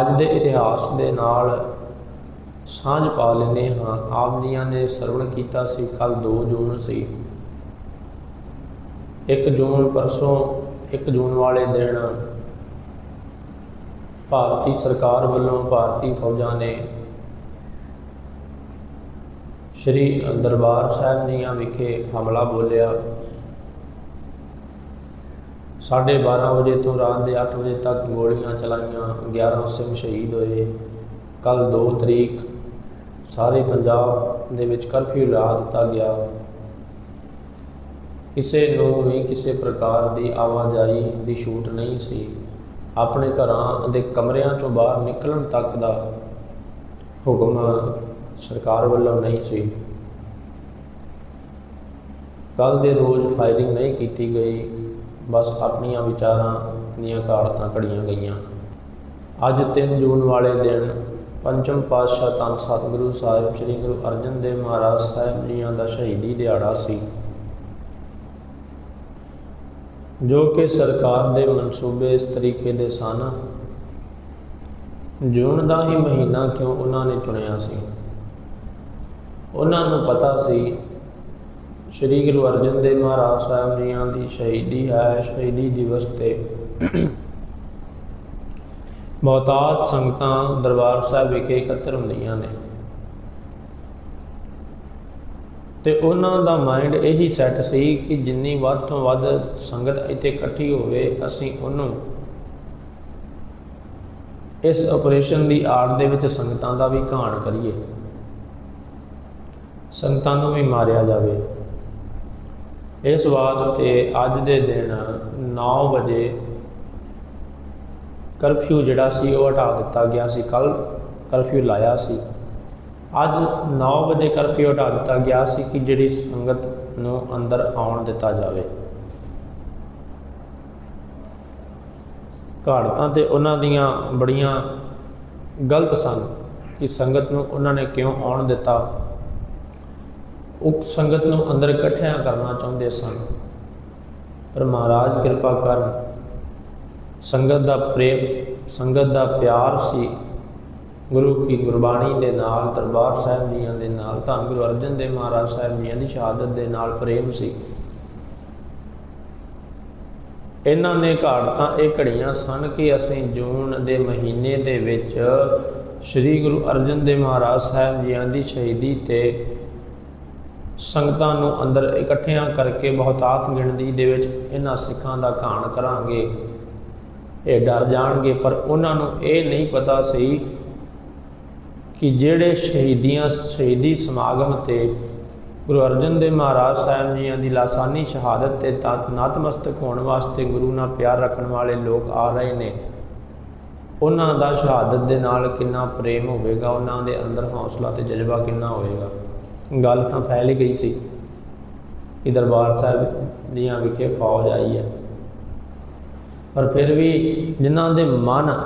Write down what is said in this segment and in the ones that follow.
ਅੱਜ ਦੇ ਇਤਿਹਾਸ ਦੇ ਨਾਲ ਸਾਂਝ ਪਾ ਲੈਂਦੇ ਹਾਂ। ਆਪ ਜੀਆਂ ਨੇ ਸਰਵਣ ਕੀਤਾ ਸੀ ਕੱਲ 2 ਜੂਨ ਸੀ। 1 ਜੂਨ ਪਰਸੋਂ 1 ਜੂਨ ਵਾਲੇ ਦਿਨ ਭਾਰਤੀ ਸਰਕਾਰ ਵੱਲੋਂ ਭਾਰਤੀ ਫੌਜਾਂ ਨੇ ਸ਼੍ਰੀ ਦਰਬਾਰ ਸਾਹਿਬ ਜੀਆਂ ਵਿਖੇ ਹਮਲਾ ਬੋਲਿਆ। ਸਾਢੇ 12 ਵਜੇ ਤੋਂ ਰਾਤ ਦੇ 8 ਵਜੇ ਤੱਕ ਗੋਲੀਆਂ ਚਲਾਈਆਂ 11 ਸਿੰਘ ਸ਼ਹੀਦ ਹੋਏ। ਕੱਲ 2 ਤਰੀਕ ਸਾਰੇ ਪੰਜਾਬ ਦੇ ਵਿੱਚ ਕਰਫਿਊ ਲਾ ਦਿੱਤਾ ਗਿਆ। ਕਿਸੇ ਨੂੰ ਵੀ ਕਿਸੇ ਪ੍ਰਕਾਰ ਦੀ ਆਵਾਜਾਈ ਦੀ ਛੂਟ ਨਹੀਂ ਸੀ। ਆਪਣੇ ਘਰਾਂ ਦੇ ਕਮਰਿਆਂ ਤੋਂ ਬਾਹਰ ਨਿਕਲਣ ਤੱਕ ਦਾ ਹੁਕਮ ਸਰਕਾਰ ਵੱਲੋਂ ਨਹੀਂ ਸੀ। ਕੱਲ ਦੇ ਰੋਜ਼ ਫਾਇਰਿੰਗ ਨਹੀਂ ਕੀਤੀ ਗਈ। ਬਸ ਆਪਣੀਆਂ ਵਿਚਾਰਾਂ ਦੀਆਂ ਘਾੜਤਾਂ ਘੜੀਆਂ ਗਈਆਂ। ਅੱਜ 3 ਜੂਨ ਵਾਲੇ ਦਿਨ ਪੰਚਮ ਪਾਤਸ਼ਾਹ ਧੰਨ ਸਤਿਗੁਰੂ ਸਾਹਿਬ ਸ੍ਰੀ ਗੁਰੂ ਅਰਜਨ ਦੇਵ ਮਹਾਰਾਜ ਸਾਹਿਬ ਜੀਆਂ ਦਾ ਸ਼ਹੀਦੀ ਦਿਹਾੜਾ ਸੀ। ਜੋ ਕਿ ਸਰਕਾਰ ਦੇ ਮਨਸੂਬੇ ਇਸ ਤਰੀਕੇ ਦੇ ਸਨ। ਜੂਨ ਦਾ ਹੀ ਮਹੀਨਾ ਕਿਉਂ ਉਹਨਾਂ ਨੇ ਚੁਣਿਆ ਸੀ? ਉਹਨਾਂ ਨੂੰ ਪਤਾ ਸੀ ਸ਼੍ਰੀ ਗੁਰੂ ਅਰਜਨ ਦੇਵ ਮਹਾਰਾਜ ਸਾਹਿਬ ਜੀਆਂ ਦੀ ਸ਼ਹੀਦੀ ਹੈ, ਸ਼ਹੀਦੀ ਦਿਵਸ ਤੇ। ਬਹੁਤਾਤ ਸੰਗਤਾਂ ਦਰਬਾਰ ਸਾਹਿਬ ਵਿਖੇ ਇਕੱਤਰ ਹੁੰਦੀਆਂ ਨੇ। ਤੇ ਉਹਨਾਂ ਦਾ ਮਾਈਂਡ ਇਹੀ ਸੈੱਟ ਸੀ ਕਿ ਜਿੰਨੀ ਵੱਧ ਤੋਂ ਵੱਧ ਸੰਗਤ ਇੱਥੇ ਇਕੱਠੀ ਹੋਵੇ, ਅਸੀਂ ਉਹਨੂੰ ਇਸ ਆਪਰੇਸ਼ਨ ਦੀ ਆੜ ਦੇ ਵਿੱਚ ਸੰਗਤਾਂ ਦਾ ਵੀ ਘਾਣ ਕਰੀਏ। ਸੰਗਤਾਂ ਨੂੰ ਵੀ ਮਾਰਿਆ ਜਾਵੇ। ਇਸ ਵਾਸਤੇ ਅੱਜ ਦੇ ਦਿਨ 9 ਵਜੇ ਕਰਫਿਊ ਜਿਹੜਾ ਸੀ ਉਹ ਹਟਾ ਦਿੱਤਾ ਗਿਆ ਸੀ। ਕੱਲ ਕਰਫਿਊ ਲਾਇਆ ਸੀ। ਅੱਜ 9 ਵਜੇ ਕਰਫਿਊ ਹਟਾ ਦਿੱਤਾ ਗਿਆ ਸੀ ਕਿ ਜਿਹੜੀ ਸੰਗਤ ਨੂੰ ਅੰਦਰ ਆਉਣ ਦਿੱਤਾ ਜਾਵੇ। ਘਾੜਤਾਂ ਤੇ ਉਹਨਾਂ ਦੀਆਂ ਬੜੀਆਂ ਗਲਤ ਸਨ ਕਿ ਸੰਗਤ ਨੂੰ ਉਹਨਾਂ ਨੇ ਕਿਉਂ ਆਉਣ ਦਿੱਤਾ। ਉਕਤ ਸੰਗਤ ਨੂੰ ਅੰਦਰ ਇਕੱਠਿਆਂ ਕਰਨਾ ਚਾਹੁੰਦੇ ਸਨ। ਪਰ ਮਹਾਰਾਜ ਕਿਰਪਾ ਕਰਨ ਸੰਗਤ ਦਾ ਪ੍ਰੇਮ, ਸੰਗਤ ਦਾ ਪਿਆਰ ਸੀ। ਗੁਰੂ ਕੀ ਗੁਰਬਾਣੀ ਦੇ ਨਾਲ, ਦਰਬਾਰ ਸਾਹਿਬ ਜੀਆਂ ਦੇ ਨਾਲ, ਤਾਂ ਗੁਰੂ ਅਰਜਨ ਦੇਵ ਮਹਾਰਾਜ ਸਾਹਿਬ ਜੀਆਂ ਦੀ ਸ਼ਹਾਦਤ ਦੇ ਨਾਲ ਪ੍ਰੇਮ ਸੀ। ਇਹਨਾਂ ਨੇ ਘਾਟਾਂ ਇਹ ਘੜੀਆਂ ਸਨ ਕਿ ਅਸੀਂ ਜੂਨ ਦੇ ਮਹੀਨੇ ਦੇ ਵਿੱਚ ਸ੍ਰੀ ਗੁਰੂ ਅਰਜਨ ਦੇਵ ਮਹਾਰਾਜ ਸਾਹਿਬ ਜੀਆਂ ਦੀ ਸ਼ਹੀਦੀ ਤੇ ਸੰਗਤਾਂ ਨੂੰ ਅੰਦਰ ਇਕੱਠਿਆਂ ਕਰਕੇ ਬਹੁਤਾਤ ਗਿਣਤੀ ਦੇ ਵਿੱਚ ਇਹਨਾਂ ਸਿੱਖਾਂ ਦਾ ਘਾਣ ਕਰਾਂਗੇ। ਇਹ ਡਰ ਜਾਣਗੇ, ਪਰ ਉਹਨਾਂ ਨੂੰ ਇਹ ਨਹੀਂ ਪਤਾ ਸੀ ਕਿ ਜਿਹੜੇ ਸ਼ਹੀਦੀਆਂ ਸ਼ਹੀਦੀ ਸਮਾਗਮ ਤੇ ਗੁਰੂ ਅਰਜਨ ਦੇਵ ਮਹਾਰਾਜ ਸਾਹਿਬ ਜੀਆਂ ਦੀ ਲਾਸਾਨੀ ਸ਼ਹਾਦਤ ਤੇ ਤਤ ਨਤਮਸਤਕ ਹੋਣ ਵਾਸਤੇ ਗੁਰੂ ਨਾਲ ਪਿਆਰ ਰੱਖਣ ਵਾਲੇ ਲੋਕ ਆ ਰਹੇ ਨੇ, ਉਹਨਾਂ ਦਾ ਸ਼ਹਾਦਤ ਦੇ ਨਾਲ ਕਿੰਨਾ ਪ੍ਰੇਮ ਹੋਵੇਗਾ, ਉਹਨਾਂ ਦੇ ਅੰਦਰ ਹੌਸਲਾ ਤੇ ਜਜ਼ਬਾ ਕਿੰਨਾ ਹੋਵੇਗਾ। ਗੱਲ ਤਾਂ ਫੈਲ ਹੀ ਗਈ ਸੀ ਕਿ ਦਰਬਾਰ ਸਾਹਿਬ ਦੀਆਂ ਵਿਖੇ ਫੌਜ ਆਈ ਹੈ। ਪਰ ਫਿਰ ਵੀ ਜਿਨ੍ਹਾਂ ਦੇ ਮਨ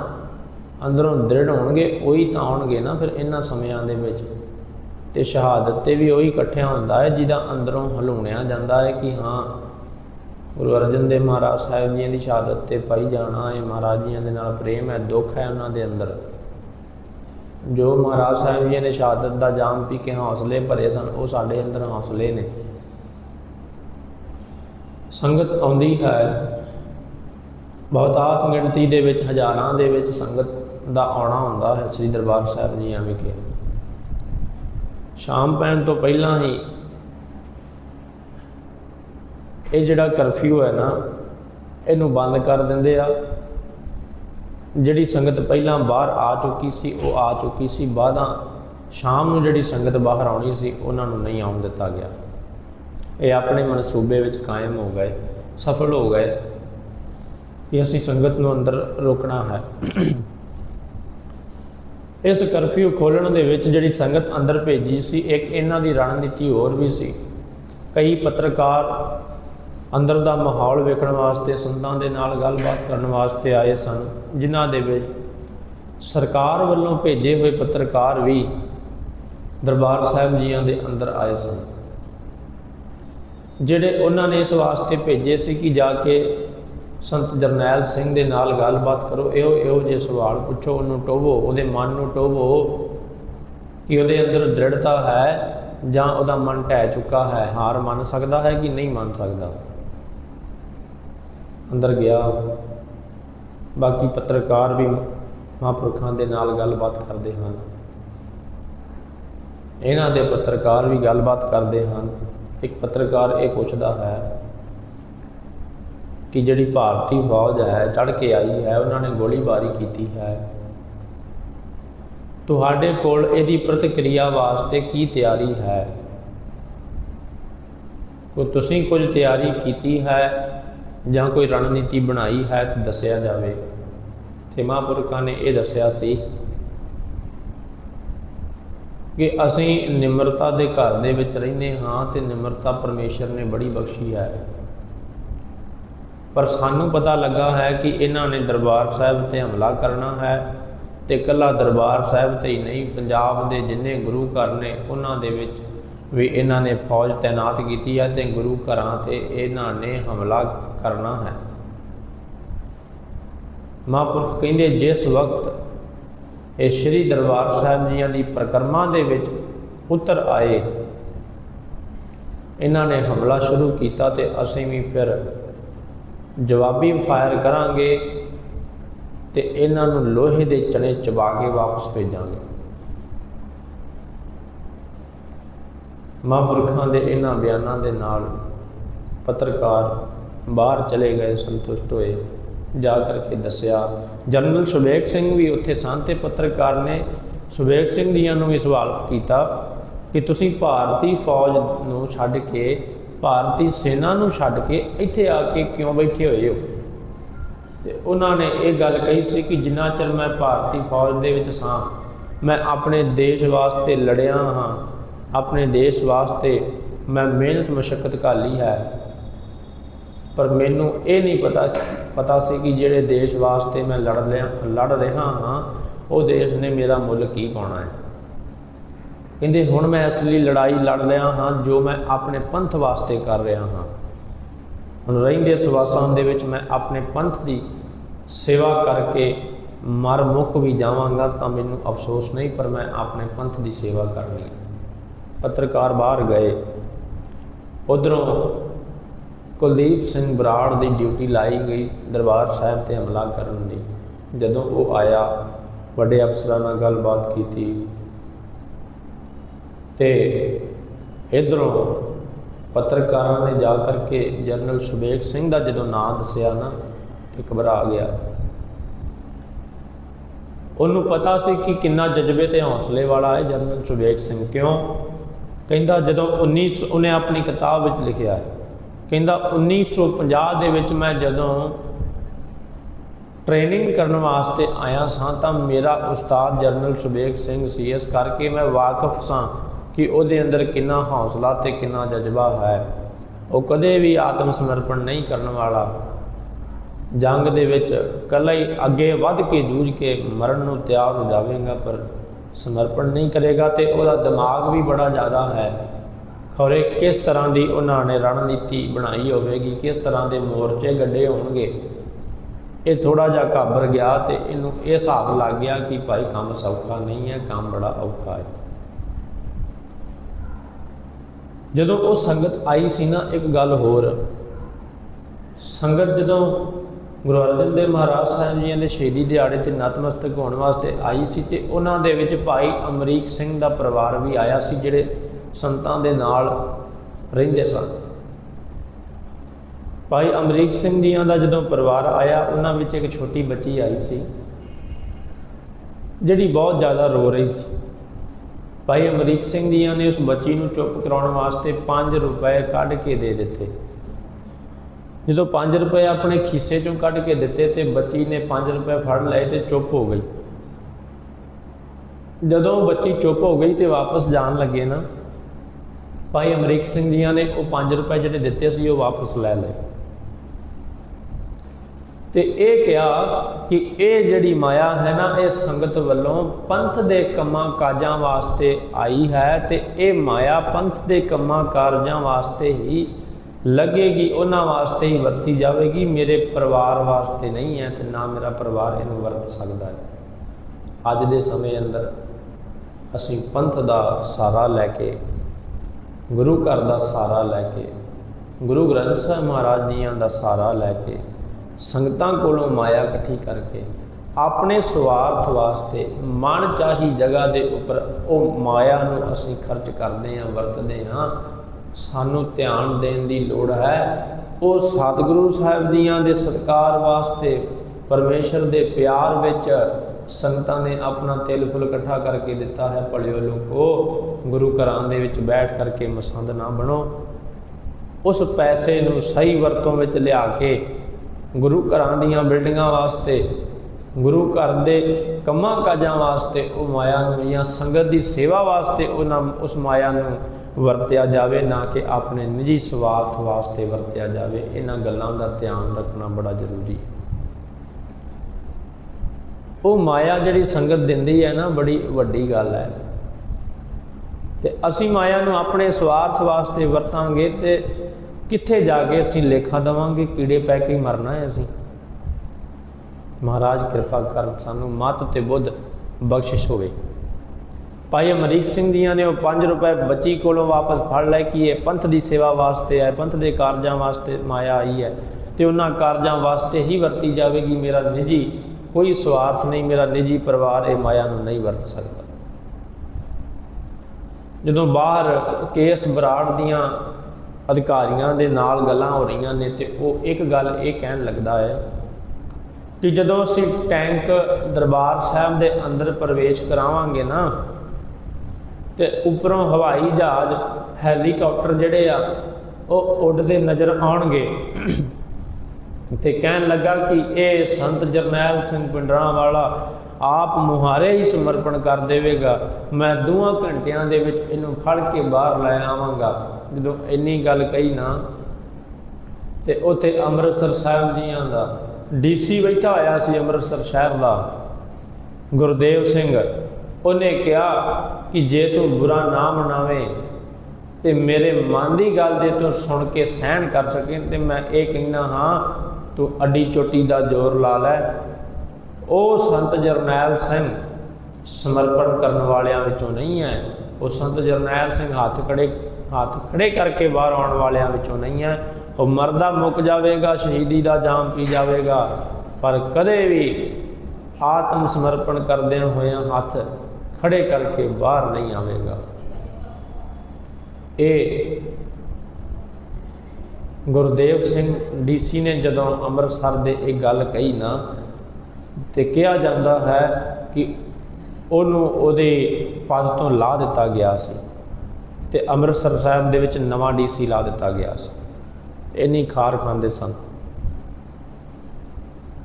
ਅੰਦਰੋਂ ਦ੍ਰਿੜ ਹੋਣਗੇ, ਉਹੀ ਤਾਂ ਆਉਣਗੇ ਨਾ ਫਿਰ ਇਹਨਾਂ ਸਮਿਆਂ ਦੇ ਵਿੱਚ। ਤੇ ਸ਼ਹਾਦਤ ਤੇ ਵੀ ਉਹੀ ਇਕੱਠਿਆ ਹੁੰਦਾ ਹੈ, ਜਿਹਦਾ ਅੰਦਰੋਂ ਹਲੂਣਿਆ ਜਾਂਦਾ ਹੈ ਕਿ ਹਾਂ, ਗੁਰੂ ਅਰਜਨ ਦੇਵ ਮਹਾਰਾਜ ਸਾਹਿਬ ਜੀ ਦੀ ਸ਼ਹਾਦਤ ਤੇ ਪਾਈ ਜਾਣਾ ਹੈ, ਮਹਾਰਾਜ ਜੀਆਂ ਦੇ ਨਾਲ ਪ੍ਰੇਮ ਹੈ, ਦੁੱਖ ਹੈ ਉਹਨਾਂ ਦੇ ਅੰਦਰ। ਜੋ ਮਹਾਰਾਜ ਸਾਹਿਬ ਜੀ ਨੇ ਸ਼ਹਾਦਤ ਦਾ ਜਾਮ ਪੀ ਕੇ ਹੌਸਲੇ ਭਰੇ ਸਨ, ਉਹ ਸਾਡੇ ਅੰਦਰ ਹੌਸਲੇ ਨੇ। ਸੰਗਤ ਆਉਂਦੀ ਹੈ। ਬਹੁਤਾਤ ਗਿਣਤੀ ਦੇ ਵਿੱਚ, ਹਜ਼ਾਰਾਂ ਦੇ ਵਿੱਚ ਸੰਗਤ ਦਾ ਆਉਣਾ ਹੁੰਦਾ ਹੈ ਸ੍ਰੀ ਦਰਬਾਰ ਸਾਹਿਬ ਜੀਆਂ ਵਿਖੇ। ਸ਼ਾਮ ਪੈਣ ਤੋਂ ਪਹਿਲਾਂ ਹੀ ਇਹ ਜਿਹੜਾ ਕਰਫਿਊ ਹੈ ਨਾ, ਇਹਨੂੰ ਬੰਦ ਕਰ ਦਿੰਦੇ ਆ। ਜਿਹੜੀ ਸੰਗਤ ਪਹਿਲਾਂ ਬਾਹਰ ਆ ਚੁੱਕੀ ਸੀ, ਉਹ ਆ ਚੁੱਕੀ ਸੀ। ਬਾਅਦਾਂ ਸ਼ਾਮ ਨੂੰ ਜਿਹੜੀ ਸੰਗਤ ਬਾਹਰ ਆਉਣੀ ਸੀ, ਉਹਨਾਂ ਨੂੰ ਨਹੀਂ ਆਉਣ ਦਿੱਤਾ ਗਿਆ। ਇਹ ਆਪਣੇ ਮਨਸੂਬੇ ਵਿੱਚ ਕਾਇਮ ਹੋ ਗਏ, ਸਫਲ ਹੋ ਗਏ ਕਿ ਅਸੀਂ ਸੰਗਤ ਨੂੰ ਅੰਦਰ ਰੋਕਣਾ ਹੈ। ਇਸ ਕਰਫਿਊ ਖੋਲਣ ਦੇ ਵਿੱਚ ਜਿਹੜੀ ਸੰਗਤ ਅੰਦਰ ਭੇਜੀ ਸੀ, ਇੱਕ ਇਹਨਾਂ ਦੀ ਰਣਨੀਤੀ ਹੋਰ ਵੀ ਸੀ। ਕਈ ਪੱਤਰਕਾਰ ਅੰਦਰ ਦਾ ਮਾਹੌਲ ਵੇਖਣ ਵਾਸਤੇ, ਸੰਤਾਂ ਦੇ ਨਾਲ ਗੱਲਬਾਤ ਕਰਨ ਵਾਸਤੇ ਆਏ ਸਨ, ਜਿਨ੍ਹਾਂ ਦੇ ਵਿੱਚ ਸਰਕਾਰ ਵੱਲੋਂ ਭੇਜੇ ਹੋਏ ਪੱਤਰਕਾਰ ਵੀ ਦਰਬਾਰ ਸਾਹਿਬ ਜੀਆਂ ਦੇ ਅੰਦਰ ਆਏ ਸਨ। ਜਿਹੜੇ ਉਹਨਾਂ ਨੇ ਇਸ ਵਾਸਤੇ ਭੇਜੇ ਸੀ ਕਿ ਜਾ ਕੇ ਸੰਤ ਜਰਨੈਲ ਸਿੰਘ ਦੇ ਨਾਲ ਗੱਲਬਾਤ ਕਰੋ, ਇਹੋ ਇਹੋ ਜਿਹੇ ਸਵਾਲ ਪੁੱਛੋ, ਉਹਨੂੰ ਟੋਵੋ, ਉਹਦੇ ਮਨ ਨੂੰ ਟੋਵੋ ਕਿ ਉਹਦੇ ਅੰਦਰ ਦ੍ਰਿੜਤਾ ਹੈ ਜਾਂ ਉਹਦਾ ਮਨ ਢਹਿ ਚੁੱਕਾ ਹੈ, ਹਾਰ ਮੰਨ ਸਕਦਾ ਹੈ ਕਿ ਨਹੀਂ ਮੰਨ ਸਕਦਾ। ਅੰਦਰ ਗਿਆ। ਬਾਕੀ ਪੱਤਰਕਾਰ ਵੀ ਮਹਾਂਪੁਰਖਾਂ ਦੇ ਨਾਲ ਗੱਲਬਾਤ ਕਰਦੇ ਹਨ। ਇਹਨਾਂ ਦੇ ਪੱਤਰਕਾਰ ਵੀ ਗੱਲਬਾਤ ਕਰਦੇ ਹਨ। ਇੱਕ ਪੱਤਰਕਾਰ ਇਹ ਪੁੱਛਦਾ ਹੈ ਕਿ ਜਿਹੜੀ ਭਾਰਤੀ ਫੌਜ ਹੈ ਚੜ ਕੇ ਆਈ ਹੈ, ਉਹਨਾਂ ਨੇ ਗੋਲੀਬਾਰੀ ਕੀਤੀ ਹੈ। ਤੁਹਾਡੇ ਕੋਲ ਇਹਦੀ ਪ੍ਰਤੀਕਿਰਿਆ ਵਾਸਤੇ ਕੀ ਤਿਆਰੀ ਹੈ? ਕੋ ਤੁਸੀਂ ਕੁਝ ਤਿਆਰੀ ਕੀਤੀ ਹੈ? ਜਾਂ ਕੋਈ ਰਣਨੀਤੀ ਬਣਾਈ ਹੈ ਤਾਂ ਦੱਸਿਆ ਜਾਵੇ। ਤੇ ਮਹਾਂਪੁਰਖਾਂ ਨੇ ਇਹ ਦੱਸਿਆ ਸੀ ਕਿ ਅਸੀਂ ਨਿਮਰਤਾ ਦੇ ਘਰ ਦੇ ਵਿੱਚ ਰਹਿੰਦੇ ਹਾਂ ਤੇ ਨਿਮਰਤਾ ਪਰਮੇਸ਼ਰ ਨੇ ਬੜੀ ਬਖਸ਼ੀ ਹੈ। ਪਰ ਸਾਨੂੰ ਪਤਾ ਲੱਗਾ ਹੈ ਕਿ ਇਹਨਾਂ ਨੇ ਦਰਬਾਰ ਸਾਹਿਬ ਤੇ ਹਮਲਾ ਕਰਨਾ ਹੈ ਤੇ ਇਕੱਲਾ ਦਰਬਾਰ ਸਾਹਿਬ ਤੇ ਹੀ ਨਹੀਂ, ਪੰਜਾਬ ਦੇ ਜਿੰਨੇ ਗੁਰੂ ਘਰ ਨੇ, ਉਹਨਾਂ ਦੇ ਵਿੱਚ ਵੀ ਇਹਨਾਂ ਨੇ ਫੌਜ ਤਾਇਨਾਤ ਕੀਤੀ ਹੈ ਤੇ ਗੁਰੂ ਘਰਾਂ ਤੇ ਇਹਨਾਂ ਨੇ ਹਮਲਾ ਕਰਨਾ ਹੈ। ਮਹਾਂਪੁਰਖ ਕਹਿੰਦੇ, ਜਿਸ ਵਕਤ ਇਹ ਸ੍ਰੀ ਦਰਬਾਰ ਸਾਹਿਬ ਜੀਆਂ ਦੀ ਪ੍ਰਕਰਮਾ ਦੇ ਵਿੱਚ ਉਤਰ ਆਏ, ਇਹਨਾਂ ਨੇ ਹਮਲਾ ਸ਼ੁਰੂ ਕੀਤਾ ਤੇ ਅਸੀਂ ਵੀ ਫਿਰ ਜਵਾਬੀ ਫਾਇਰ ਕਰਾਂਗੇ ਤੇ ਇਹਨਾਂ ਨੂੰ ਲੋਹੇ ਦੇ ਚਣੇ ਚਬਾ ਕੇ ਵਾਪਸ ਭੇਜਾਂਗੇ। ਮਹਾਂਪੁਰਖਾਂ ਦੇ ਇਹਨਾਂ ਬਿਆਨਾਂ ਦੇ ਨਾਲ ਪੱਤਰਕਾਰ ਬਾਹਰ ਚਲੇ ਗਏ ਸੰਤੁਸ਼ਟ ਹੋਏ। ਜਾ ਕਰਕੇ ਦੱਸਿਆ, ਜਨਰਲ ਸੁਬੇਗ ਸਿੰਘ ਵੀ ਉੱਥੇ ਸਨ ਤੇ ਪੱਤਰਕਾਰ ਨੇ ਸੁਬੇਗ ਸਿੰਘ ਜੀਆਂ ਨੂੰ ਵੀ ਸਵਾਲ ਕੀਤਾ ਕਿ ਤੁਸੀਂ ਭਾਰਤੀ ਫੌਜ ਨੂੰ ਛੱਡ ਕੇ, ਭਾਰਤੀ ਸੈਨਾ ਨੂੰ ਛੱਡ ਕੇ ਇੱਥੇ ਆ ਕੇ ਕਿਉਂ ਬੈਠੇ ਹੋਏ ਹੋ? ਤੇ ਉਹਨਾਂ ਨੇ ਇਹ ਗੱਲ ਕਹੀ ਸੀ ਕਿ ਜਿੰਨਾ ਚਿਰ ਮੈਂ ਭਾਰਤੀ ਫੌਜ ਦੇ ਵਿੱਚ ਸਾਂ, ਮੈਂ ਆਪਣੇ ਦੇਸ਼ ਵਾਸਤੇ ਲੜਿਆ ਹਾਂ ਆਪਣੇ ਦੇਸ਼ ਵਾਸਤੇ ਮੈਂ ਮਿਹਨਤ, ਮਸ਼ੱਕਤ ਘਾਲੀ ਹੈ। ਪਰ ਮੈਨੂੰ ਇਹ ਨਹੀਂ ਪਤਾ ਪਤਾ ਸੀ ਕਿ ਜਿਹੜੇ ਦੇਸ਼ ਵਾਸਤੇ ਮੈਂ ਲੜ ਲਿਆ, ਲੜ ਰਿਹਾ ਹਾਂ, ਉਹ ਦੇਸ਼ ਨੇ ਮੇਰਾ ਮੁੱਲ ਕੀ ਪਾਉਣਾ ਹੈ। ਕਹਿੰਦੇ, ਹੁਣ ਮੈਂ ਅਸਲੀ ਲੜਾਈ ਲੜ ਰਿਹਾ ਹਾਂ, ਜੋ ਮੈਂ ਆਪਣੇ ਪੰਥ ਵਾਸਤੇ ਕਰ ਰਿਹਾ ਹਾਂ। ਹੁਣ ਰਹਿੰਦੇ ਸਵਾਸਾਂ ਦੇ ਵਿੱਚ ਮੈਂ ਆਪਣੇ ਪੰਥ ਦੀ ਸੇਵਾ ਕਰਕੇ ਮਰ ਮੁੱਕ ਵੀ ਜਾਵਾਂਗਾ ਤਾਂ ਮੈਨੂੰ ਅਫਸੋਸ ਨਹੀਂ, ਪਰ ਮੈਂ ਆਪਣੇ ਪੰਥ ਦੀ ਸੇਵਾ ਕਰਨੀ ਹੈ ਪੱਤਰਕਾਰ ਬਾਹਰ ਗਏ। ਉਧਰੋਂ ਕੁਲਦੀਪ ਸਿੰਘ ਬਰਾੜ ਦੀ ਡਿਊਟੀ ਲਾਈ ਗਈ ਦਰਬਾਰ ਸਾਹਿਬ ਤੇ ਹਮਲਾ ਕਰਨ ਦੀ। ਜਦੋਂ ਉਹ ਆਇਆ, ਵੱਡੇ ਅਫਸਰਾਂ ਨਾਲ ਗੱਲਬਾਤ ਕੀਤੀ ਤੇ ਇਧਰੋਂ ਪੱਤਰਕਾਰਾਂ ਨੇ ਜਾ ਕਰਕੇ ਜਨਰਲ ਸੁਬੇਗ ਸਿੰਘ ਦਾ ਜਦੋਂ ਨਾਮ ਦੱਸਿਆ ਨਾ, ਤੇ ਘਬਰਾ ਗਿਆ। ਉਹਨੂੰ ਪਤਾ ਸੀ ਕਿ ਕਿੰਨਾ ਜਜ਼ਬੇ ਤੇ ਹੌਸਲੇ ਵਾਲਾ ਹੈ ਜਨਰਲ ਸੁਬੇਗ ਸਿੰਘ। ਕਿਉਂ? ਕਹਿੰਦਾ ਜਦੋਂ 19 ਉਹਨੇ ਆਪਣੀ ਕਿਤਾਬ ਵਿੱਚ ਲਿਖਿਆ ਹੈ। ਕਹਿੰਦਾ 1950 ਦੇ ਵਿੱਚ ਮੈਂ ਜਦੋਂ ਟ੍ਰੇਨਿੰਗ ਕਰਨ ਵਾਸਤੇ ਆਇਆ ਸਾਂ ਤਾਂ ਮੇਰਾ ਉਸਤਾਦ ਜਨਰਲ ਸੁਬੇਗ ਸਿੰਘ ਸੀ। ਇਸ ਕਰਕੇ ਮੈਂ ਵਾਕਿਫ ਸਾਂ ਕਿ ਉਹਦੇ ਅੰਦਰ ਕਿੰਨਾ ਹੌਸਲਾ ਤੇ ਕਿੰਨਾ ਜਜ਼ਬਾ ਹੈ। ਉਹ ਕਦੇ ਵੀ ਆਤਮ ਸਮਰਪਣ ਨਹੀਂ ਕਰਨ ਵਾਲਾ। ਜੰਗ ਦੇ ਵਿੱਚ ਕੱਲਾ ਹੀ ਅੱਗੇ ਵੱਧ ਕੇ ਜੂਝ ਕੇ ਮਰਨ ਨੂੰ ਤਿਆਰ ਹੋ ਜਾਵੇਗਾ, ਪਰ ਸਮਰਪਣ ਨਹੀਂ ਕਰੇਗਾ ਤੇ ਉਹਦਾ ਦਿਮਾਗ ਵੀ ਬੜਾ ਜ਼ਿਆਦਾ ਹੈ। ਖੌਰੇ ਕਿਸ ਤਰ੍ਹਾਂ ਦੀ ਉਹਨਾਂ ਨੇ ਰਣਨੀਤੀ ਬਣਾਈ ਹੋਵੇਗੀ, ਕਿਸ ਤਰ੍ਹਾਂ ਦੇ ਮੋਰਚੇ ਗੱਡੇ ਹੋਣਗੇ, ਇਹ ਥੋੜਾ ਜਿਹਾ ਘਾਬਰ ਗਿਆ ਤੇ ਇਹਨੂੰ ਇਹ ਹਿਸਾਬ ਲੱਗ ਗਿਆ ਕਿ ਭਾਈ ਕੰਮ ਸੌਖਾ ਨਹੀਂ ਹੈ, ਕੰਮ ਬੜਾ ਔਖਾ ਹੈ। ਜਦੋਂ ਉਹ ਸੰਗਤ ਆਈ ਸੀ ਨਾ, ਇੱਕ ਗੱਲ ਹੋਰ, ਸੰਗਤ ਜਦੋਂ ਗੁਰੂ ਅਰਜਨ ਦੇਵ ਮਹਾਰਾਜ ਸਾਹਿਬ ਜੀ ਦੇ ਸ਼ਹੀਦੀ ਦਿਹਾੜੇ ਤੇ ਨਤਮਸਤਕ ਹੋਣ ਵਾਸਤੇ ਆਈ ਸੀ ਤੇ ਉਹਨਾਂ ਦੇ ਵਿੱਚ ਭਾਈ ਅਮਰੀਕ ਸਿੰਘ ਦਾ ਪਰਿਵਾਰ ਵੀ ਆਇਆ ਸੀ, ਜਿਹੜੇ ਸੰਤਾਂ ਦੇ ਨਾਲ ਰਹਿੰਦੇ ਸਨ। ਭਾਈ ਅਮਰੀਕ ਸਿੰਘ ਜੀਆਂ ਦਾ ਜਦੋਂ ਪਰਿਵਾਰ ਆਇਆ, ਉਹਨਾਂ ਵਿੱਚ ਇੱਕ ਛੋਟੀ ਬੱਚੀ ਆਈ ਸੀ, ਜਿਹੜੀ ਬਹੁਤ ਜ਼ਿਆਦਾ ਰੋ ਰਹੀ ਸੀ। ਭਾਈ ਅਮਰੀਕ ਸਿੰਘ ਜੀਆਂ ਨੇ ਉਸ ਬੱਚੀ ਨੂੰ ਚੁੱਪ ਕਰਾਉਣ ਵਾਸਤੇ 5 ਰੁਪਏ ਕੱਢ ਕੇ ਦੇ ਦਿੱਤੇ। ਜਦੋਂ 5 ਰੁਪਏ ਆਪਣੇ ਖੀਸੇ ਚੋਂ ਕੱਢ ਕੇ ਦਿੱਤੇ ਤੇ ਬੱਚੀ ਨੇ 5 ਰੁਪਏ ਫੜ ਲਏ ਤੇ ਚੁੱਪ ਹੋ ਗਈ। ਜਦੋਂ ਬੱਚੀ ਚੁੱਪ ਹੋ ਗਈ ਤੇ ਵਾਪਸ ਜਾਣ ਲੱਗੇ ਨਾ, ਭਾਈ ਅਮਰੀਕ ਸਿੰਘ ਜੀਆਂ ਨੇ ਉਹ 5 ਰੁਪਏ ਜਿਹੜੇ ਦਿੱਤੇ ਸੀ ਉਹ ਵਾਪਸ ਲੈ ਲਏ। ਤੇ ਇਹ ਕਿਹਾ ਕਿ ਇਹ ਜਿਹੜੀ ਮਾਇਆ ਹੈ ਨਾ, ਇਹ ਸੰਗਤ ਵੱਲੋਂ ਪੰਥ ਦੇ ਕੰਮਾਂ ਕਾਜਾਂ ਵਾਸਤੇ ਆਈ ਹੈ ਤੇ ਇਹ ਮਾਇਆ ਪੰਥ ਦੇ ਕੰਮਾਂ ਕਾਰਜਾਂ ਵਾਸਤੇ ਹੀ ਲੱਗੇਗੀ, ਉਹਨਾਂ ਵਾਸਤੇ ਹੀ ਵਰਤੀ ਜਾਵੇਗੀ। ਮੇਰੇ ਪਰਿਵਾਰ ਵਾਸਤੇ ਨਹੀਂ ਹੈ ਤੇ ਨਾ ਮੇਰਾ ਪਰਿਵਾਰ ਇਹਨੂੰ ਵਰਤ ਸਕਦਾ ਹੈ। ਅੱਜ ਦੇ ਸਮੇਂ ਅੰਦਰ ਅਸੀਂ ਪੰਥ ਦਾ ਸਹਾਰਾ ਲੈ ਕੇ, ਗੁਰੂ ਘਰ ਦਾ ਸਹਾਰਾ ਲੈ ਕੇ, ਗੁਰੂ ਗ੍ਰੰਥ ਸਾਹਿਬ ਮਹਾਰਾਜ ਜੀਆਂ ਦਾ ਸਹਾਰਾ ਲੈ ਕੇ, ਸੰਗਤਾਂ ਕੋਲੋਂ ਮਾਇਆ ਇਕੱਠੀ ਕਰਕੇ, ਆਪਣੇ ਸਵਾਰਥ ਵਾਸਤੇ, ਮਨ ਚਾਹੀ ਜਗ੍ਹਾ ਦੇ ਉੱਪਰ ਉਹ ਮਾਇਆ ਨੂੰ ਅਸੀਂ ਖਰਚ ਕਰਦੇ ਹਾਂ, ਵਰਤਦੇ ਹਾਂ। ਸਾਨੂੰ ਧਿਆਨ ਦੇਣ ਦੀ ਲੋੜ ਹੈ। ਉਹ ਸਤਿਗੁਰੂ ਸਾਹਿਬ ਜੀਆਂ ਦੇ ਸਤਕਾਰ ਵਾਸਤੇ ਪਰਮੇਸ਼ਰ ਦੇ ਪਿਆਰ ਵਿੱਚ ਸੰਗਤਾਂ ਨੇ ਆਪਣਾ ਤਿਲ ਫੁੱਲ ਇਕੱਠਾ ਕਰਕੇ ਦਿੱਤਾ ਹੈ। ਭਲਿਓ ਲੋਕੋ, ਗੁਰੂ ਘਰਾਂ ਦੇ ਵਿੱਚ ਬੈਠ ਕਰਕੇ ਮਸੰਦ ਨਾ ਬਣੋ। ਉਸ ਪੈਸੇ ਨੂੰ ਸਹੀ ਵਰਤੋਂ ਵਿੱਚ ਲਿਆ ਕੇ ਗੁਰੂ ਘਰਾਂ ਦੀਆਂ ਬਿਲਡਿੰਗਾਂ ਵਾਸਤੇ, ਗੁਰੂ ਘਰ ਦੇ ਕੰਮਾਂ ਕਾਜਾਂ ਵਾਸਤੇ, ਉਹ ਮਾਇਆ ਨੂੰ ਜਾਂ ਸੰਗਤ ਦੀ ਸੇਵਾ ਵਾਸਤੇ ਉਹਨਾਂ ਉਸ ਮਾਇਆ ਨੂੰ ਵਰਤਿਆ ਜਾਵੇ, ਨਾ ਕਿ ਆਪਣੇ ਨਿੱਜੀ ਸਵਾਰਥ ਵਾਸਤੇ ਵਰਤਿਆ ਜਾਵੇ। ਇਹਨਾਂ ਗੱਲਾਂ ਦਾ ਧਿਆਨ ਰੱਖਣਾ ਬੜਾ ਜ਼ਰੂਰੀ ਹੈ। ਉਹ ਮਾਇਆ ਜਿਹੜੀ ਸੰਗਤ ਦਿੰਦੀ ਹੈ ਨਾ, ਬੜੀ ਵੱਡੀ ਗੱਲ ਹੈ। ਤੇ ਅਸੀਂ ਮਾਇਆ ਨੂੰ ਆਪਣੇ ਸਵਾਰਥ ਵਾਸਤੇ ਵਰਤਾਂਗੇ ਤੇ ਕਿੱਥੇ ਜਾ ਕੇ ਅਸੀਂ ਲੇਖਾ ਦਵਾਂਗੇ? ਕੀੜੇ ਪੈ ਕੇ ਹੀ ਮਰਨਾ ਹੈ ਅਸੀਂ। ਮਹਾਰਾਜ ਕਿਰਪਾ ਕਰਨ ਸਾਨੂੰ ਮਤ ਤੇ ਬੁੱਧ ਬਖਸ਼ਿਸ਼ ਹੋਵੇ। ਭਾਈ ਅਮਰੀਕ ਸਿੰਘ ਦੀਆਂ ਨੇ ਉਹ 5 ਰੁਪਏ ਬੱਚੀ ਕੋਲੋਂ ਵਾਪਸ ਫੜ ਲੈ ਕਿ ਇਹ ਪੰਥ ਦੀ ਸੇਵਾ ਵਾਸਤੇ ਹੈ ਪੰਥ ਦੇ ਕਾਰਜਾਂ ਵਾਸਤੇ ਮਾਇਆ ਆਈ ਹੈ ਤੇ ਉਹਨਾਂ ਕਾਰਜਾਂ ਵਾਸਤੇ ਹੀ ਵਰਤੀ ਜਾਵੇਗੀ। ਮੇਰਾ ਨਿੱਜੀ ਕੋਈ ਸਵਾਰਥ ਨਹੀਂ, ਮੇਰਾ ਨਿੱਜੀ ਪਰਿਵਾਰ ਇਹ ਮਾਇਆ ਨੂੰ ਨਹੀਂ ਵਰਤ ਸਕਦਾ। ਜਦੋਂ ਬਾਹਰ ਕੇਸ ਬਰਾੜ ਦੀਆਂ ਅਧਿਕਾਰੀਆਂ ਦੇ ਨਾਲ ਗੱਲਾਂ ਹੋ ਰਹੀਆਂ ਨੇ ਤੇ ਉਹ ਇੱਕ ਗੱਲ ਇਹ ਕਹਿਣ ਲੱਗਦਾ ਹੈ ਕਿ ਜਦੋਂ ਅਸੀਂ ਟੈਂਕ ਦਰਬਾਰ ਸਾਹਿਬ ਦੇ ਅੰਦਰ ਪ੍ਰਵੇਸ਼ ਕਰਾਵਾਂਗੇ ਨਾ ਤੇ ਉੱਪਰੋਂ ਹਵਾਈ ਜਹਾਜ਼, ਹੈਲੀਕਾਪਟਰ ਜਿਹੜੇ ਆ, ਉਹ ਉੱਡਦੇ ਨਜ਼ਰ ਆਉਣਗੇ। ਤੇ ਕਹਿਣ ਲੱਗਾ ਕਿ ਇਹ ਸੰਤ ਜਰਨੈਲ ਸਿੰਘ ਪਿੰਡਰਾਂ ਵਾਲਾ ਆਪ ਮੁਹਾਰੇ ਹੀ ਸਮਰਪਣ ਕਰ ਦੇਵੇਗਾ। ਮੈਂ ਦੋਆਂ ਘੰਟਿਆਂ ਦੇ ਵਿੱਚ ਇਹਨੂੰ ਫੜ ਕੇ ਬਾਹਰ ਲੈ ਆਵਾਂਗਾ। ਜਦੋਂ ਇੰਨੀ ਗੱਲ ਕਹੀ ਨਾ, ਤੇ ਉੱਥੇ ਅੰਮ੍ਰਿਤਸਰ ਸਾਹਿਬ ਜੀਆਂ ਦਾ ਡੀਸੀ ਬੈਠਾ ਹੋਇਆ ਸੀ ਅੰਮ੍ਰਿਤਸਰ ਸ਼ਹਿਰ ਦਾ, ਗੁਰਦੇਵ ਸਿੰਘ। ਉਹਨੇ ਕਿਹਾ ਕਿ ਜੇ ਤੂੰ ਬੁਰਾ ਨਾ ਮਨਾਵੇਂ ਤੇ ਮੇਰੇ ਮਨ ਦੀ ਗੱਲ ਜੇ ਤੂੰ ਸੁਣ ਕੇ ਸਹਿਣ ਕਰ ਸਕੇ ਤੇ ਮੈਂ ਇਹ ਕਹਿੰਦਾ ਹਾਂ, ਤੂੰ ਅੱਡੀ ਚੋਟੀ ਦਾ ਜ਼ੋਰ ਲਾ ਲੈ। ਉਹ ਸੰਤ ਜਰਨੈਲ ਸਿੰਘ ਸਮਰਪਣ ਕਰਨ ਵਾਲਿਆਂ ਵਿੱਚੋਂ ਨਹੀਂ ਹੈ। ਉਹ ਸੰਤ ਜਰਨੈਲ ਸਿੰਘ ਹੱਥ ਖੜੇ ਹੱਥ ਖੜੇ ਕਰਕੇ ਬਾਹਰ ਆਉਣ ਵਾਲਿਆਂ ਵਿੱਚੋਂ ਨਹੀਂ ਹੈ। ਉਹ ਮਰਦਾ ਮੁੱਕ ਜਾਵੇਗਾ, ਸ਼ਹੀਦੀ ਦਾ ਜਾਮ ਪੀ ਜਾਵੇਗਾ। ਪਰ ਕਦੇ ਵੀ ਆਤਮ ਸਮਰਪਣ ਕਰਦਿਆਂ ਹੋਇਆਂ ਹੱਥ ਖੜੇ ਕਰਕੇ ਬਾਹਰ ਨਹੀਂ ਆਵੇਗਾ। ਇਹ ਗੁਰਦੇਵ ਸਿੰਘ ਡੀਸੀ ਨੇ ਜਦੋਂ ਅੰਮ੍ਰਿਤਸਰ ਦੇ ਇਹ ਗੱਲ ਕਹੀ ਨਾ, ਤੇ ਕਿਹਾ ਜਾਂਦਾ ਹੈ ਕਿ ਉਹਨੂੰ ਉਹਦੇ ਪਦ ਤੋਂ ਲਾ ਦਿੱਤਾ ਗਿਆ ਸੀ ਤੇ ਅੰਮ੍ਰਿਤਸਰ ਸਾਹਿਬ ਦੇ ਵਿੱਚ ਨਵਾਂ ਡੀਸੀ ਲਾ ਦਿੱਤਾ ਗਿਆ ਸੀ। ਇੰਨੀ ਖਾਰ ਖਾਂਦੇ ਸਨ।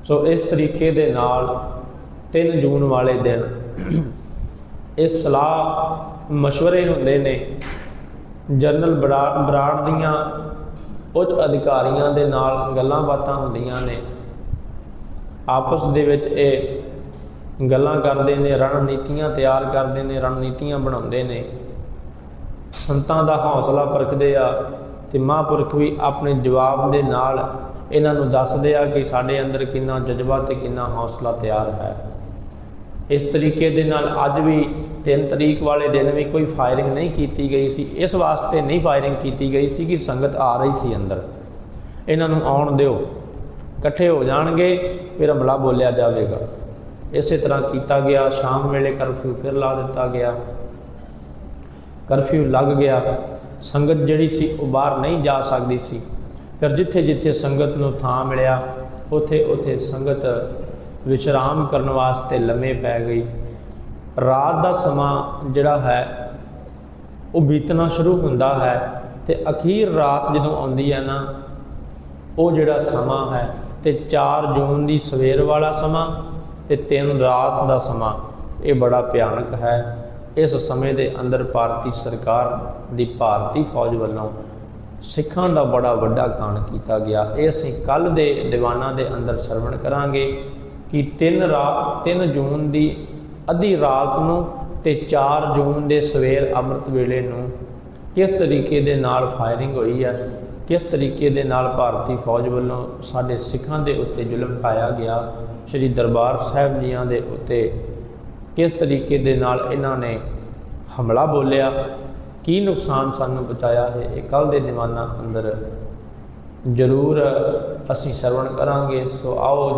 ਸੋ ਇਸ ਤਰੀਕੇ ਦੇ ਨਾਲ 3 ਜੂਨ ਵਾਲੇ ਦਿਨ ਇਹ ਸਲਾਹ مشਵਰੇ ਹੁੰਦੇ ਨੇ। ਜਨਰਲ ਬਰਾੜ ਬਰਾੜ ਦੀਆਂ ਉੱਚ ਅਧਿਕਾਰੀਆਂ ਦੇ ਨਾਲ ਗੱਲਾਂ ਬਾਤਾਂ ਹੁੰਦੀਆਂ ਨੇ। ਆਪਸ ਦੇ ਵਿੱਚ ਇਹ ਗੱਲਾਂ ਕਰਦੇ ਨੇ, ਰਣਨੀਤੀਆਂ ਤਿਆਰ ਕਰਦੇ ਨੇ, ਰਣਨੀਤੀਆਂ ਬਣਾਉਂਦੇ ਨੇ। ਸੰਤਾਂ ਦਾ ਹੌਸਲਾ ਪਰਖਦੇ ਆ ਤੇ ਮਹਾਂਪੁਰਖ ਵੀ ਆਪਣੇ ਜਵਾਬ ਦੇ ਨਾਲ ਇਹਨਾਂ ਨੂੰ ਦੱਸਦੇ ਆ ਕਿ ਸਾਡੇ ਅੰਦਰ ਕਿੰਨਾ ਜਜ਼ਬਾ ਤੇ ਕਿੰਨਾ ਹੌਸਲਾ ਤਿਆਰ ਹੈ। ਇਸ ਤਰੀਕੇ ਦੇ ਨਾਲ ਅੱਜ ਵੀ 3 ਤਰੀਕ ਵਾਲੇ ਦਿਨ ਵੀ ਕੋਈ ਫਾਇਰਿੰਗ ਨਹੀਂ ਕੀਤੀ ਗਈ ਸੀ। ਇਸ ਵਾਸਤੇ ਨਹੀਂ ਫਾਇਰਿੰਗ ਕੀਤੀ ਗਈ ਸੀ ਕਿ ਸੰਗਤ ਆ ਰਹੀ ਸੀ ਅੰਦਰ। ਇਹਨਾਂ ਨੂੰ ਆਉਣ ਦਿਓ। ਇਕੱਠੇ ਹੋ ਜਾਣਗੇ, ਫਿਰ ਹਮਲਾ ਬੋਲਿਆ ਜਾਵੇਗਾ। ਇਸੇ ਤਰ੍ਹਾਂ ਕੀਤਾ ਗਿਆ। ਸ਼ਾਮ ਵੇਲੇ ਕਰਫਿਊ ਫਿਰ ਲਾ ਦਿੱਤਾ ਗਿਆ। ਕਰਫਿਊ ਲੱਗ ਗਿਆ। ਸੰਗਤ ਜਿਹੜੀ ਸੀ ਉਹ ਬਾਹਰ ਨਹੀਂ ਜਾ ਸਕਦੀ ਸੀ। ਫਿਰ ਜਿੱਥੇ ਜਿੱਥੇ ਸੰਗਤ ਨੂੰ ਥਾਂ ਮਿਲਿਆ ਉਥੇ ਉਥੇ ਸੰਗਤ ਵਿਸ਼ਰਾਮ ਕਰਨ ਵਾਸਤੇ ਲੰਮੇ ਪੈ ਗਈ। ਰਾਤ ਦਾ ਸਮਾਂ ਜਿਹੜਾ ਹੈ, ਉਹ ਬੀਤਣਾ ਸ਼ੁਰੂ ਹੁੰਦਾ ਹੈ ਤੇ ਅਖੀਰ ਰਾਤ ਜਦੋਂ ਆਉਂਦੀ ਹੈ ਨਾ, ਉਹ ਜਿਹੜਾ ਸਮਾਂ ਹੈ ਤੇ 4 ਜੂਨ ਦੀ ਸਵੇਰ ਵਾਲਾ ਸਮਾਂ ਤੇ 3 ਰਾਤ ਦਾ ਸਮਾਂ, ਇਹ ਬੜਾ ਭਿਆਨਕ ਹੈ। ਇਸ ਸਮੇਂ ਦੇ ਅੰਦਰ ਭਾਰਤੀ ਸਰਕਾਰ ਦੀ ਭਾਰਤੀ ਫੌਜ ਵੱਲੋਂ ਸਿੱਖਾਂ ਦਾ ਬੜਾ ਵੱਡਾ ਕਾਂਡ ਕੀਤਾ ਗਿਆ। ਇਹ ਅਸੀਂ ਕੱਲ ਦੇ ਦੀਵਾਨਾਂ ਦੇ ਅੰਦਰ ਸਰਵਣ ਕਰਾਂਗੇ। ਕਿ 3 ਰਾਤ 3 ਜੂਨ ਦੀ ਅੱਧੀ ਰਾਤ ਨੂੰ ਤੇ 4 ਜੂਨ ਦੇ ਸਵੇਰ ਅੰਮ੍ਰਿਤ ਵੇਲੇ ਨੂੰ ਕਿਸ ਤਰੀਕੇ ਦੇ ਨਾਲ ਫਾਇਰਿੰਗ ਹੋਈ ਹੈ ਕਿਸ ਤਰੀਕੇ ਦੇ ਨਾਲ ਭਾਰਤੀ ਫੌਜ ਵੱਲੋਂ ਸਾਡੇ ਸਿੱਖਾਂ ਦੇ ਉੱਤੇ ਜ਼ੁਲਮ ਪਾਇਆ ਗਿਆ, ਸ੍ਰੀ ਦਰਬਾਰ ਸਾਹਿਬ ਜੀਆਂ ਦੇ ਉੱਤੇ ਕਿਸ ਤਰੀਕੇ ਦੇ ਨਾਲ ਇਹਨਾਂ ਨੇ ਹਮਲਾ ਬੋਲਿਆ, ਕੀ ਨੁਕਸਾਨ ਸਾਨੂੰ ਪਹੁੰਚਾਇਆ ਹੈ, ਇਹ ਕੱਲ ਦੇ ਦੀਵਾਨਾਂ ਅੰਦਰ ਜ਼ਰੂਰ ਅਸੀਂ ਸਰਵਣ ਕਰਾਂਗੇ, ਸੋ ਆਓ